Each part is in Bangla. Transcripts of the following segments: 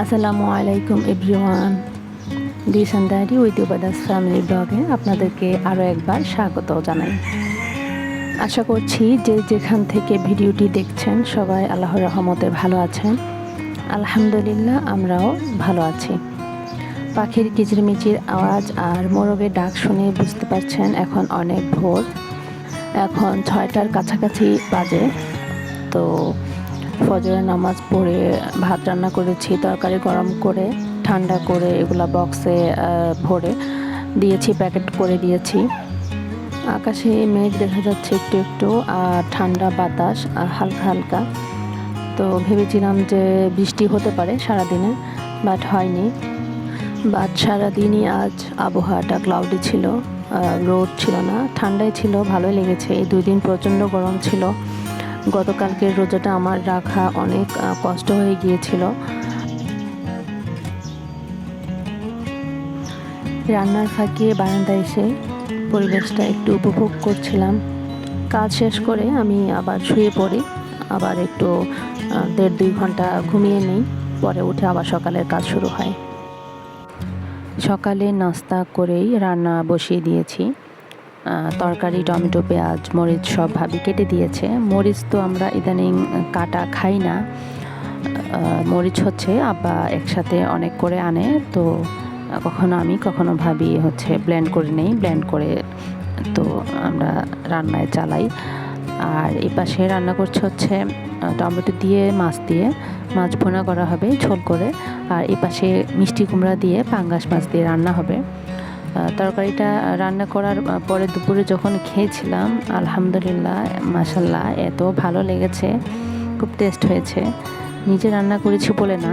আসসালামু আলাইকুম, everyone. Dish and diary with ইউবাদাস family ব্লগে আপনাদেরকে আরও একবার স্বাগত জানাই। আশা করছি যে যেখান থেকে ভিডিওটি দেখছেন সবাই আল্লাহর রহমতে ভালো আছেন। আলহামদুলিল্লাহ, আমরাও ভালো আছি। পাখির কিচিরমিচির আওয়াজ আর মোরগের ডাক শুনে বুঝতে পারছেন এখন অনেক ভোর। এখন ছয়টার কাছাকাছি বাজে। তো ফজরের নামাজ পড়ে ভাত রান্না করেছি, তরকারি গরম করে, ঠান্ডা করে এগুলা বক্সে ভরে দিয়েছি প্যাকেট করে দিয়েছি। আকাশে মেঘ দেখা যাচ্ছে একটু একটু আর ঠান্ডা বাতাস আর হালকা হালকা। তো ভেবেছিলাম যে বৃষ্টি হতে পারে সারাদিনে বাট হয়নি। বাট সারাদিনই আজ আবহাওয়াটা ক্লাউডি ছিল রোদ ছিল না, ঠান্ডাই ছিল, ভালোই লেগেছে। এই দুই দিন প্রচণ্ড গরম ছিল। গতকালকের রোজাটা আমার রাখা অনেক কষ্ট হয়ে গিয়েছিল। রান্নার ফাঁকে বারান্দায় এসে পরিবেশটা একটু উপভোগ করছিলাম। কাজ শেষ করে আমি আবার শুয়ে পড়ি। আবার একটু দেড় দুই ঘণ্টা ঘুমিয়ে নিই। পরে উঠে আবার সকালের কাজ শুরু হয়। সকালে নাস্তা করেই রান্না বসিয়ে দিয়েছি। তরকারি, টমেটো, পেঁয়াজ, মরিচ সব ভাবি কেটে দিয়েছে। মরিচ তো আমরা ইদানিং কাটা খাই না। মরিচ হচ্ছে আব্বা একসাথে অনেক করে আনে, তো কখনো আমি, কখনো ভাবি হচ্ছে ব্লেন্ড করে নেই ব্লেন্ড করে তো আমরা রান্নায় চালাই। আর এই পাশে রান্না করছে হচ্ছে টমেটো দিয়ে, মাছ দিয়ে। মাছ ভোনা করা হবে ঝোল করে। আর এই পাশে মিষ্টি কুমড়া দিয়ে পাঙ্গাস মাছ দিয়ে রান্না হবে। তরকারিটা রান্না করার পরে দুপুরে যখন খেয়েছিলাম আলহামদুলিল্লাহ মাসাল্লাহ এত ভালো লেগেছে খুব টেস্ট হয়েছে। নিজে রান্না করেছি বলে না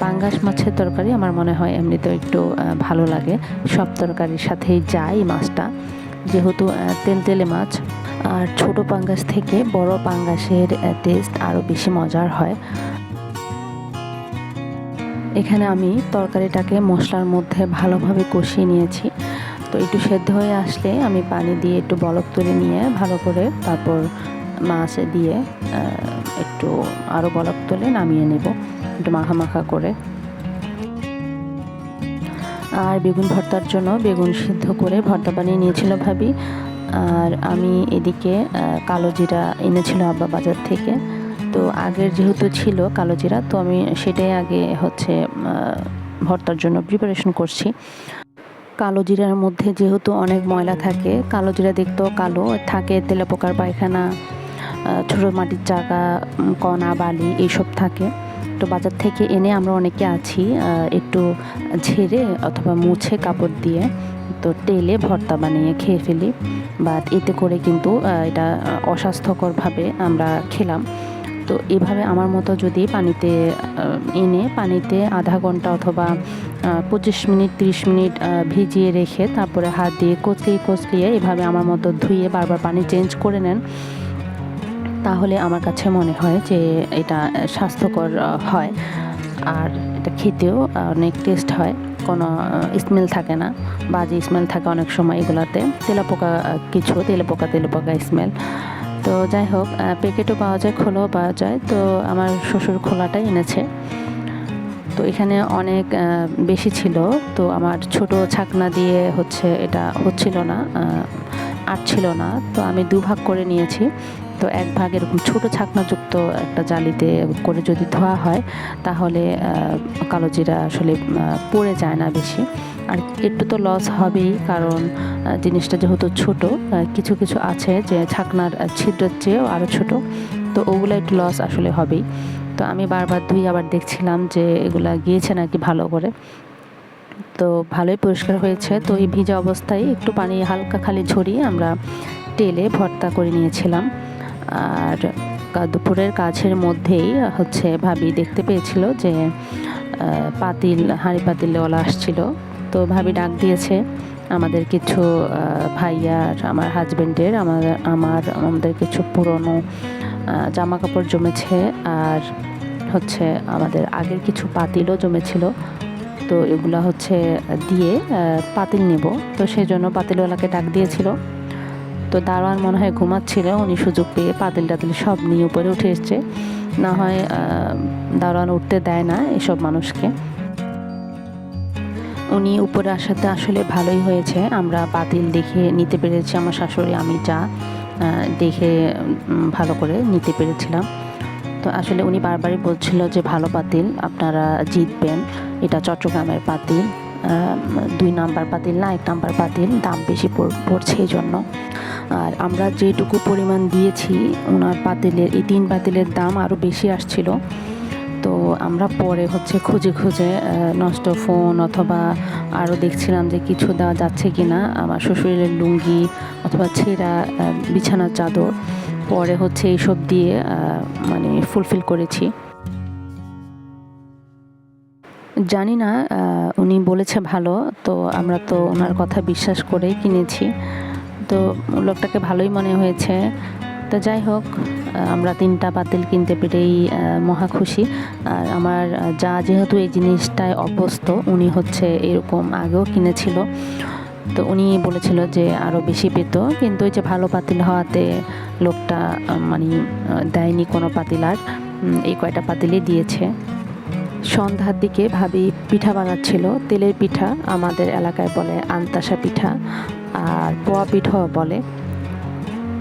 পাঙ্গাস মাছের তরকারি আমার মনে হয় এমনিতেও একটু ভালো লাগে। সব তরকারির সাথেই যায় মাছটা। যেহেতু আহ, তেলতেলে মাছ আর ছোট পাঙ্গাস থেকে বড় পাঙ্গাসের টেস্ট আরও বেশি মজার হয়। এখানে আমি তরকারিটাকে মশলার মধ্যে ভালোভাবে কষিয়ে নিয়েছি। তো একটু সেদ্ধ হয়ে আসলে আমি পানি দিয়ে একটু বলক তুলে নিয়ে ভালো করে তারপর মাছ দিয়ে একটু আরও বলক তুলে নামিয়ে নেব, একটু মাখা মাখা করে। আর বেগুন ভর্তার জন্য বেগুন সিদ্ধ করে ভর্তা বানিয়ে নিয়েছিল ভাবি। আর আমি এদিকে কালো জিরা এনেছিল আব্বা বাজার থেকে। তো আগের যেহেতু ছিল কালো জিরা, তো আমি সেটাই আগে হচ্ছে ভর্তার জন্য প্রিপারেশন করছি। কালো জিরার মধ্যে যেহেতু অনেক ময়লা থাকে, কালো জিরা দেখতেও কালো, থাকে তেলাপোকার পায়খানা ছোটো মাটির চাকা কণা, বালি, এইসব থাকে। তো বাজার থেকে এনে আমরা অনেকে আছি একটু ঝেড়ে অথবা মুছে কাপড় দিয়ে। তো তেলে ভর্তা বানিয়ে খেয়ে ফেলি। বাট এতে করে কিন্তু এটা অস্বাস্থ্যকরভাবে আমরা খেলাম। তো এভাবে আমার মতো যদি পানিতে এনে পানিতে আধা ঘণ্টা অথবা পঁচিশ মিনিট, তিরিশ মিনিট ভিজিয়ে রেখে তারপরে হাত দিয়ে কচলিয়ে কচলিয়ে এভাবে আমার মতো ধুয়ে বারবার পানি চেঞ্জ করে নেন, তাহলে আমার কাছে মনে হয় যে এটা স্বাস্থ্যকর হয়। আর এটা খেতেও অনেক টেস্ট হয়। কোনো স্মেল থাকে না, বাজে স্মেল থাকে অনেক সময় এগুলাতে। তেলাপোকা কিছু তেলাপোকা তেলাপোকা স্মেল তো যাই হোক প্যাকেটও পাওয়া যায়, খোলাও পাওয়া যায়। তো আমার শ্বশুর খোলাটাই এনেছে। তো এখানে অনেক বেশি ছিল। তো আমার ছোট ছাকনা দিয়ে হচ্ছে এটা হচ্ছিল না আটছিল না। তো আমি দুভাগ করে নিয়েছি। তো এক ভাগ এরকম ছোট ছাকনাযুক্ত একটা জালিতে করে যদি ধোয়া হয়, তাহলে কালো জিরা আসলে পড়ে যায় না বেশি। আর একটু তো লস হবেই, কারণ জিনিসটা যেহেতু ছোট কিছু কিছু আছে যে ছাকনার ছিদ্রের চেয়েও আরও ছোট, তো ওগুলো একটু লস আসলে হবেই। তো আমি বারবার ধুই আবার দেখছিলাম যে এগুলা গিয়েছে নাকি ভালো করে। তো ভালোই পরিষ্কার হয়েছে, তো এই ভিজা অবস্থায় একটু পানি হালকা খালি ঝরিয়ে আমরা তেলে ভর্তা করে নিয়েছিলাম। আর দুপুরের কাছের মধ্যেই হচ্ছে ভাবি দেখতে পেয়েছিল যে পাতিল, হাঁড়ি পাতিলওয়ালা আসছিল। তো ভাবি ডাক দিয়েছে, আমাদের কিছু ভাইয়ার, আমার হাজব্যান্ডের আমার আমার, আমাদের কিছু পুরনো জামা কাপড় জমেছে আর হচ্ছে আমাদের আগের কিছু পাতিলও জমেছিল। তো এগুলো হচ্ছে দিয়ে পাতিল নেব। তো সেই জন্য পাতিলওয়ালাকে ডাক দিয়েছিল। তো দারোয়ান মনে হয় ঘুমাচ্ছিল, উনি সুযোগ পেয়ে পাতিল টাতিল সব নিয়ে উপরে উঠে এসছে। না হয় দারোয়ান উঠতে দেয় না এসব মানুষকে। উনি উপরে আসাতে আসলে ভালোই হয়েছে। আমরা পাতিল দেখে নিতে পেরেছি, আমার শাশুড়ি, আমি যা দেখে ভালো করে নিতে পেরেছিলাম। তো আসলে উনি বারবারই বলছিল যে, ভালো পাতিল, আপনারা জিতবেন। এটা চট্টগ্রামের পাতিল। দুই নাম্বার পাতিল না, এক নাম্বার পাতিল দাম বেশি পড়- পড়ছে এই জন্য আর আমরা যেটুকু পরিমাণ দিয়েছি ওনার পাতিলের এই তিন পাতিলের দাম আরও বেশি আসছিল। তো আমরা পরে হচ্ছে খুঁজে খুঁজে নষ্ট ফোন অথবা আরও দেখছিলাম যে কিছু দেওয়া যাচ্ছে কি না আমার শ্বশুরের লুঙ্গি অথবা ছেঁড়া বিছানার চাদর, পরে হচ্ছে এইসব দিয়ে মানে ফুলফিল করেছি। জানি না উনি বলেছে ভালো, তো আমরা তো ওনার কথা বিশ্বাস করেই কিনেছি। তো লোকটাকে ভালোই মনে হয়েছে। তো যাই হোক আমরা তিনটা পাতিল কিনতে পেরেই মহা খুশি। আর আমার যা যেহেতু এই জিনিসটায় অভ্যস্ত, উনি হচ্ছে এরকম আগেও কিনেছিল। তো উনি বলেছিল যে আরও বেশি পেত, কিন্তু ওই যে ভালো পাতিল হওয়াতে লোকটা মানে দেয়নি কোনো পাতিল আর এই কয়টা পাতিলই দিয়েছে। সন্ধ্যার দিকে ভাবি পিঠা বানাচ্ছিল, তেলের পিঠা, আমাদের এলাকায় বলে আন্তাসা পিঠা আর পোয়া পিঠাও বলে।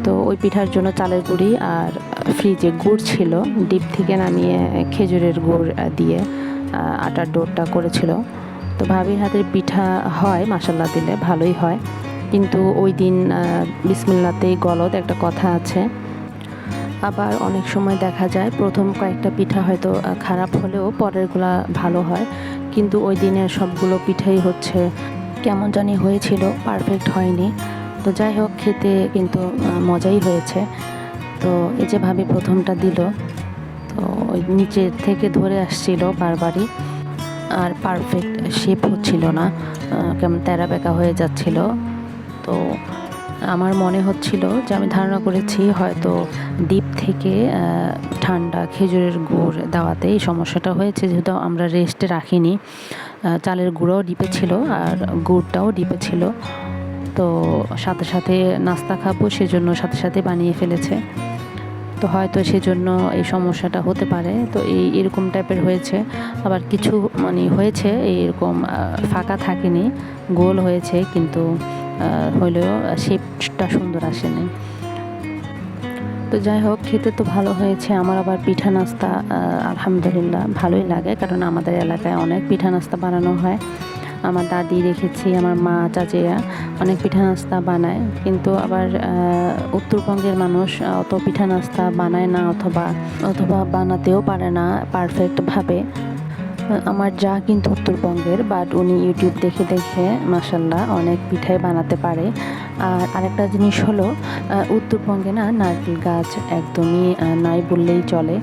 তো ওই পিঠার জন্য চালের গুঁড়ি আর ফ্রিজে গুড় ছিল, ডিপ থেকে নামিয়ে খেজুরের গুড় দিয়ে আটার ডোরটা করেছিল। তো ভাবির হাতের পিঠা হয় মাসাল্লা দিলে ভালোই হয়। কিন্তু ওই দিন বিসমিল্লাতেই গলদ একটা কথা আছে। আবার অনেক সময় দেখা যায় প্রথম কয়েকটা পিঠা হয়তো খারাপ হলেও পরেরগুলা ভালো হয়। কিন্তু ওই দিনের সবগুলো পিঠাই হচ্ছে কেমন জানি হয়েছিল পারফেক্ট হয়নি। তো যাই হোক, খেতে কিন্তু মজাই হয়েছে। তো এই যে ভাবি প্রথমটা দিল, তো ওই নিচে থেকে ধরে আসছিল বারবারই। আর পারফেক্ট শেপ হচ্ছিল না কেমন তেরা বেঁকা হয়ে যাচ্ছিল। তো আমার মনে হচ্ছিল যে আমি ধারণা করেছি হয়তো দ্বীপ থেকে ঠান্ডা খেজুরের গুড় দেওয়াতে এই সমস্যাটা হয়েছে। যেহেতু আমরা রেস্টে রাখিনি চালের গুঁড়োও ডিপে ছিল আর গুড়টাও ডিপে ছিল। তো সাথে সাথে নাস্তা খাব সেজন্য সাথে সাথে বানিয়ে ফেলেছে। তো হয়তো সেজন্য এই সমস্যাটা হতে পারে। তো এই এরকম টাইপের হয়েছে। আবার কিছু মানে হয়েছে এরকম ফাঁকা থাকেনি। গোল হয়েছে, কিন্তু হলেও শেপটা সুন্দর আসেনি। তো যাই হোক, খেতে তো ভালো হয়েছে। আমার আবার পিঠা নাস্তা আলহামদুলিল্লাহ ভালোই লাগে, কারণ আমাদের এলাকায় অনেক পিঠা নাস্তা বানানো হয়। আমার দাদি রেখেছি, আমার মা, চাচিরা অনেক পিঠা নাস্তা বানায়। কিন্তু আবার উত্তরবঙ্গের মানুষ অত পিঠা নাস্তা বানায় না অথবা অথবা বানাতেও পারে না পারফেক্টভাবে আমার যা কিন্তু উত্তরবঙ্গের বাট উনি ইউটিউব দেখে দেখে মাসাল্লাহ অনেক পিঠাই বানাতে পারে। আর আরেকটা জিনিস হলো উত্তরবঙ্গে না নারকেল গাছ একদমই নাই বললেই চলে।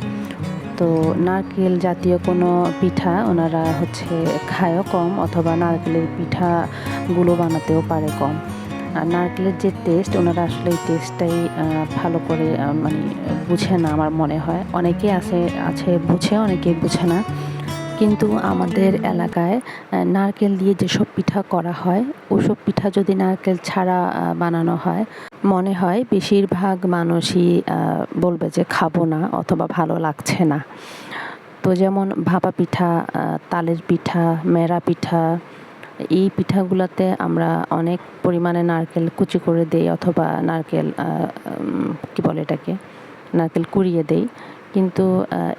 তো নারকেল জাতীয় কোনো পিঠা ওনারা হচ্ছে খায়ও কম, অথবা নারকেলের পিঠাগুলো বানাতেও পারে কম। আর নারকেলের যে টেস্ট ওনারা আসলে এই টেস্টটাই ভালো করে মানে বুঝে না আমার মনে হয়। অনেকে আছে আছে বুঝে, অনেকে বুঝে না। কিন্তু আমাদের এলাকায় নারকেল দিয়ে যেসব পিঠা করা হয়, ওসব পিঠা যদি নারকেল ছাড়া বানানো হয়, মনে হয় বেশিরভাগ মানুষই বলবে যে খাব না অথবা ভালো লাগছে না। তো যেমন ভাপা পিঠা তালের পিঠা, মেরা পিঠা, এই পিঠাগুলোতে আমরা অনেক পরিমাণে নারকেল কুচি করে দেই অথবা নারকেল কি বলে এটাকে? নারকেল কুড়িয়ে দেই। কিন্তু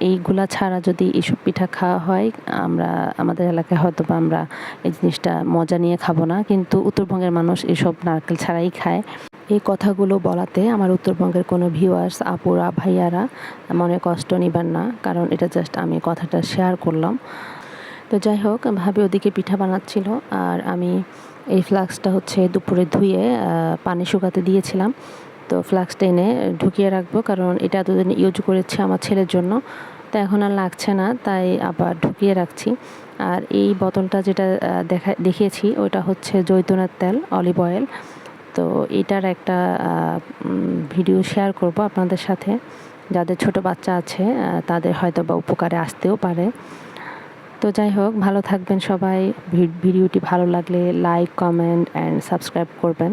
এইগুলা ছাড়া যদি এইসব পিঠা খাওয়া হয়, আমরা, আমাদের এলাকায় হয়তো বা আমরা এই জিনিসটা মজা নিয়ে খাব না। কিন্তু উত্তরবঙ্গের মানুষ এসব নারকেল ছাড়াই খায়। এই কথাগুলো বলাতে আমার উত্তরবঙ্গের কোনো ভিউয়ার্স আপুরা, ভাইয়ারা মনে কষ্ট নিবেন না। কারণ এটা জাস্ট আমি কথাটা শেয়ার করলাম। তো যাই হোক, ভাবে ওদিকে পিঠা বানাচ্ছিল। আর আমি এই ফ্লাক্সটা হচ্ছে দুপুরে ধুয়ে পানি শুকাতে দিয়েছিলাম। তো ফ্লাক্সটা এনে ঢুকিয়ে রাখব, কারণ এটা এতদিন ইউজ করেছি আমার ছেলের জন্য। তো এখন আর লাগছে না, তাই আবার ঢুকিয়ে রাখছি। আর এই বোতলটা যেটা দেখা, দেখিয়েছি, ওটা হচ্ছে জৈতুনের তেল, অলিভ অয়েল। তো এটার একটা ভিডিও শেয়ার করব আপনাদের সাথে। যাদের ছোট বাচ্চা আছে তাদের হয়তো বা উপকারে আসতেও পারে। তো যাই হোক, ভালো থাকবেন সবাই। ভিডিওটি ভালো লাগলে লাইক, কমেন্ট, অ্যান্ড সাবস্ক্রাইব করবেন।